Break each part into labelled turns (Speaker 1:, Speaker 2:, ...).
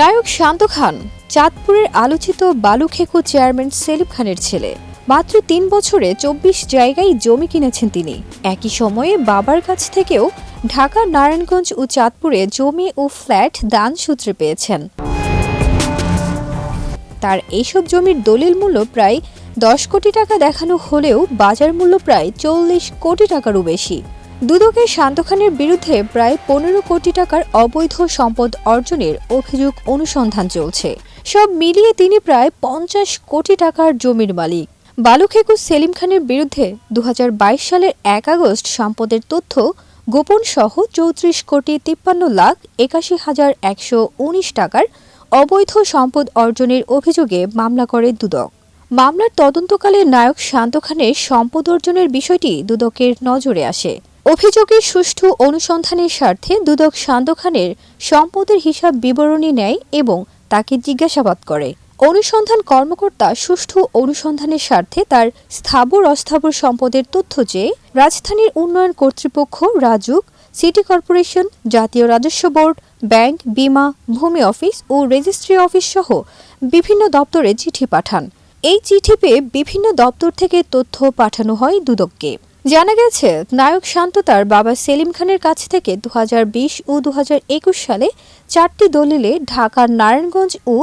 Speaker 1: নায়ক শান্ত খান, চাঁদপুরের আলোচিত বালুখেকো চেয়ারম্যান সেলিম খানের ছেলে। মাত্র তিন বছরে চব্বিশ জায়গায় জমি কিনেছেন তিনি। একই সময়ে বাবার কাছ থেকেও ঢাকা, নারায়ণগঞ্জ ও চাঁদপুরে জমি ও ফ্ল্যাট দান সূত্রে পেয়েছেন। তার এইসব জমির দলিল মূল্য প্রায় দশ কোটি টাকা দেখানো হলেও বাজার মূল্য প্রায় চল্লিশ কোটি টাকারও বেশি। দুদকের শান্ত খানের বিরুদ্ধে প্রায় পনেরো কোটি টাকার অবৈধ সম্পদ অর্জনের অভিযোগ অনুসন্ধান চলছে। সব মিলিয়ে তিনি প্রায় পঞ্চাশ কোটি টাকার জমির মালিক। বালুখেকু সেলিম খানের বিরুদ্ধে দু হাজার বাইশ সালের এক আগস্ট সম্পদের তথ্য গোপন সহ চৌত্রিশ কোটি তিপ্পান্ন লাখ একাশি হাজার একশো উনিশ টাকার অবৈধ সম্পদ অর্জনের অভিযোগে মামলা করে দুদক। মামলার তদন্তকালে নায়ক শান্ত খানের সম্পদ অর্জনের বিষয়টি দুদকের নজরে আসে। অভিযোগের সুষ্ঠু অনুসন্ধানের স্বার্থে দুদক শান্ত খানের সম্পদের হিসাব বিবরণী নেয় এবং তাকে জিজ্ঞাসাবাদ করে। অনুসন্ধান কর্মকর্তা সুষ্ঠু অনুসন্ধানের স্বার্থে তার স্থাবর অস্থাবর সম্পদের তথ্য চেয়ে রাজধানীর উন্নয়ন কর্তৃপক্ষ, রাজুক, সিটি কর্পোরেশন, জাতীয় রাজস্ব বোর্ড, ব্যাংক, বিমা, ভূমি অফিস ও রেজিস্ট্রি অফিস সহ বিভিন্ন দপ্তরে চিঠি পাঠান। এই চিঠি পেয়ে বিভিন্ন দপ্তর থেকে তথ্য পাঠানো হয় দুদককে। জানা গেছে, নায়ক শান্ত তার বাবা সেলিম খানের কাছ থেকে দু হাজার বিশ ও দু হাজার একুশ সালে চারটি দলিলে ঢাকার নারায়ণগঞ্জ ও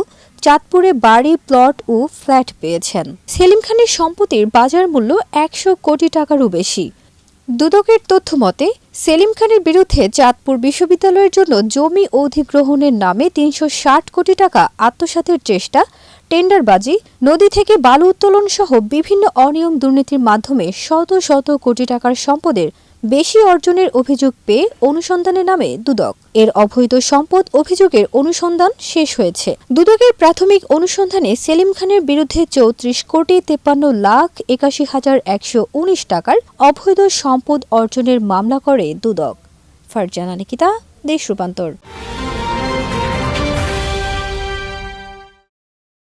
Speaker 1: চাঁদপুরে বাড়ি, প্লট ও ফ্ল্যাট পেয়েছেন। সেলিম খানের সম্পত্তির বাজার মূল্য একশো কোটি টাকারও বেশি। দুদকের তথ্য মতে, সেলিম খানের বিরুদ্ধে চাঁদপুর বিশ্ববিদ্যালয়ের জন্য জমি অধিগ্রহণের নামে তিনশো ষাট কোটি টাকা আত্মসাতের চেষ্টা টেন্ডারবাজি, নদী থেকে বালু উত্তোলন সহ বিভিন্ন অনিয়ম দুর্নীতির মাধ্যমে শত শত কোটি টাকার সম্পদের বেশি অর্জনের অভিযোগ পেয়ে অনুসন্ধানের নামে দুদক। এর অবৈধ সম্পদ অভিযোগের অনুসন্ধান শেষ হয়েছে। দুদকের প্রাথমিক অনুসন্ধানে সেলিম খানের বিরুদ্ধে চৌত্রিশ কোটি তেপ্পান্ন লাখ একাশি হাজার একশো উনিশ টাকার অবৈধ সম্পদ অর্জনের মামলা করে দুদক। ফারজানা নিকিতা, দেশ রূপান্তর।